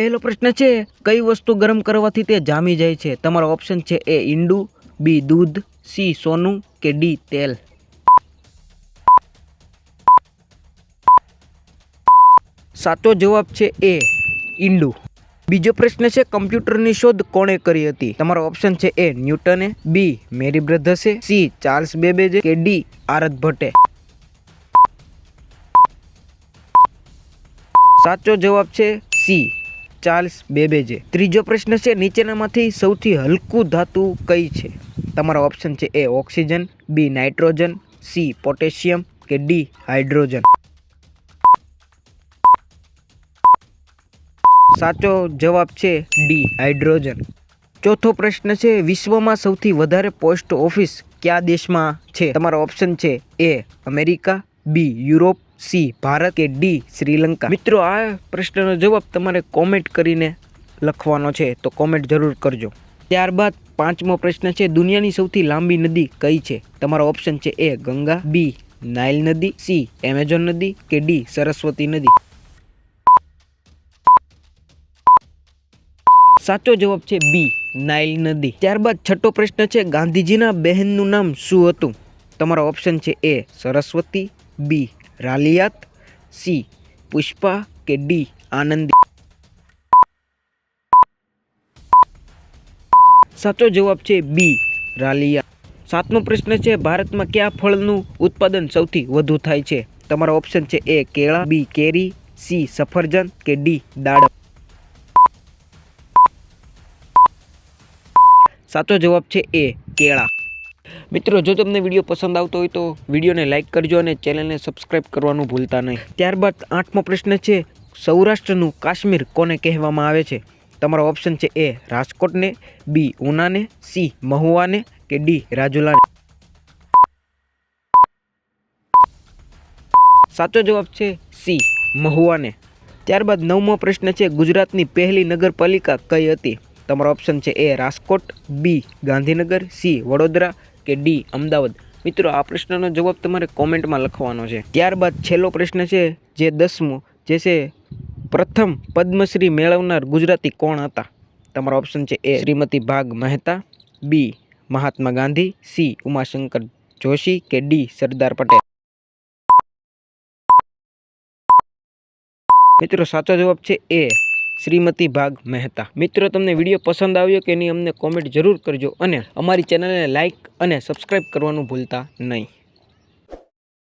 પહેલો પ્રશ્ન છે, કઈ વસ્તુ ગરમ કરવાથી તે જામી જાય છે? તમારો ઓપ્શન છે એ ઈંડું, બી દૂધ, સી સોનું, કે ડી તેલ. સાચો જવાબ છે એ ઈંડું. બીજો પ્રશ્ન છે, કમ્પ્યુટરની શોધ કોણે કરી હતી? તમારો ઓપ્શન છે એ ન્યૂટને, બી મેરી બ્રધર્સે, સી ચાર્લ્સ બેબેજે, કે ડી આરત ભટ્ટે. સાચો જવાબ છે સી ચાર્લ્સ બેબેજે ત્રીજો પ્રશ્ન છે, નીચેનામાંથી સૌથી હલકું ધાતુ કઈ છે? તમારો ઓપ્શન છે A oxygen, B nitrogen, C potassium કે ડી હાઇડ્રોજન. સાચો જવાબ છે ડી હાઇડ્રોજન. ચોથો પ્રશ્ન છે, વિશ્વમાં સૌથી વધારે પોસ્ટ ઓફિસ કયા દેશમાં છે? તમારો ઓપ્શન છે A America B, Europe, C, Bharat કે ડી, શ્રીલંકા? મિત્રો, આ પ્રશ્નનો જવાબ તમારે કોમેન્ટ કરીને લખવાનો છે, તો કોમેન્ટ જરૂર કરજો. ત્યારબાદ પાંચમો પ્રશ્ન છે, દુનિયાની સૌથી લાંબી નદી કઈ છે? તમારો ઓપ્શન છે એ, ગંગા, બી, નાઇલ નદી, સી, એમેઝોન નદી કે ડી, સરસ્વતી નદી? સાચો જવાબ છે બી, નાઇલ નદી. ત્યારબાદ છઠ્ઠો પ્રશ્ન છે, ગાંધીજીના બહેનનું નામ શું હતું? તમારો ઓપ્શન છે A, Saraswati B, Raliyat, C, Pushpa કે ડી, આનંદી. સાચો જવાબ છે બી, રાલિયા. સાતમો પ્રશ્ન છે, ભારતમાં કયા ફળનું ઉત્પાદન સૌથી વધુ થાય છે? તમારો ઓપ્શન છે એ કેળા, બી, કેરી, સી, સફરજન કે ડી, દાડમ. સાચો જવાબ છે એ કેળા. મિત્રો, જો તમને વીડિયો પસંદ આવતો હોય તો વિડીયોને લાઇક કરજો અને ચેનલને સબસ્ક્રાઈબ કરવાનું ભૂલતા નહીં. ત્યારબાદ આઠમો પ્રશ્ન છે, સૌરાષ્ટ્રનું કાશ્મીર કોને કહેવામાં આવે છે? તમારો ઓપ્શન છે એ, રાજકોટને, બી, ઉનાને, સી, મહુવાને કે ડી, રાજુલાને? સાચો જવાબ છે સી, મહુવાને. ત્યારબાદ નવમો પ્રશ્ન છે, ગુજરાતની પહેલી નગરપાલિકા કઈ હતી? તમારો ઓપ્શન છે A, Rajkot, B, Gandhinagar, C, Vadodara કે ડી અમદાવાદ. મિત્રો, આ પ્રશ્નનો જવાબ તમારે કોમેન્ટમાં લખવાનો છે. ત્યારબાદ છેલ્લો પ્રશ્ન છે, જે દસમો, જે છે, પ્રથમ પદ્મશ્રી મેળવનાર ગુજરાતી કોણ હતા? તમારો ઓપ્શન છે A Shrimati Bhag Mehta B Mahatma Gandhi C Umashankar Joshi કે ડી સરદાર પટેલ. મિત્રો, સાચો જવાબ છે એ શ્રીમતી ભાગ મહેતા. મિત્રો, તમને વીડિયો પસંદ આવ્યો કે નહીં, અમને કોમેન્ટ જરૂર કરજો અને અમારી ચેનલને લાઇક અને સબસ્ક્રાઈબ કરવાનું ભૂલતા નહીં.